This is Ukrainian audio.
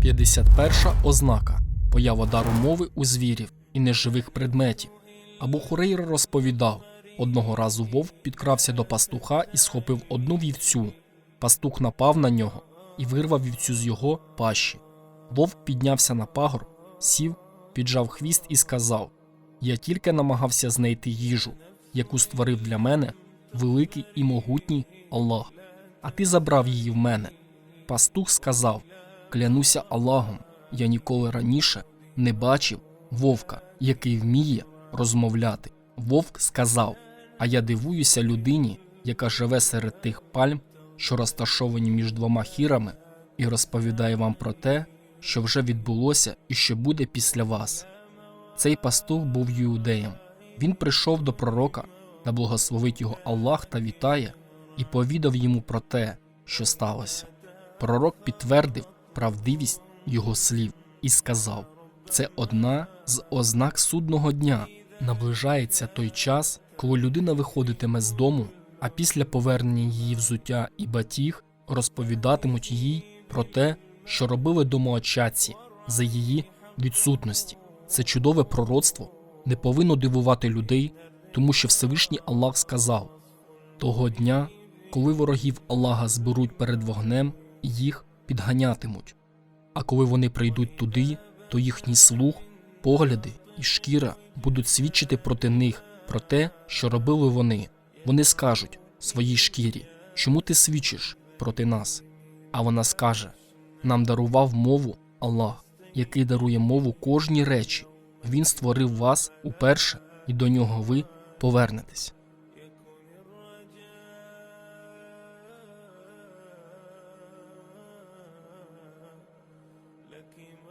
51 ознака поява дару мови у звірів і неживих предметів. Абу Хурейра розповідав: одного разу вовк підкрався до пастуха і схопив одну вівцю. Пастух напав на нього і вирвав вівцю з його пащі. Вовк піднявся на пагорб, сів, піджав хвіст і сказав: Я тільки намагався знайти їжу, яку створив для мене великий і могутній Аллах, а ти забрав її в мене. Пастух сказав: Клянуся Аллахом, я ніколи раніше не бачив вовка, який вміє розмовляти. Вовк сказав: А я дивуюся людині, яка живе серед тих пальм, що розташовані між двома хірами, і розповідає вам про те, що вже відбулося і що буде після вас. Цей пастух був юдеєм. Він прийшов до пророка, та благословить його Аллах та вітає, і повідав йому про те, що сталося. Пророк підтвердив правдивість його слів і сказав: це одна з ознак судного дня. Наближається той час, коли людина виходитиме з дому, а після повернення її взуття і батіг розповідатимуть їй про те, що робили домоочадці за її відсутності. Це чудове пророцтво не повинно дивувати людей, тому що Всевишній Аллах сказав: того дня, коли ворогів Аллаха зберуть перед вогнем, їх підганятимуть. А коли вони прийдуть туди, то їхній слух, погляди і шкіра будуть свідчити проти них про те, що робили вони. Вони скажуть своїй шкірі, чому ти свідчиш проти нас? А вона скаже: Нам дарував мову Аллах, який дарує мову кожній речі. Він створив вас уперше, і до нього ви повернетесь. لك من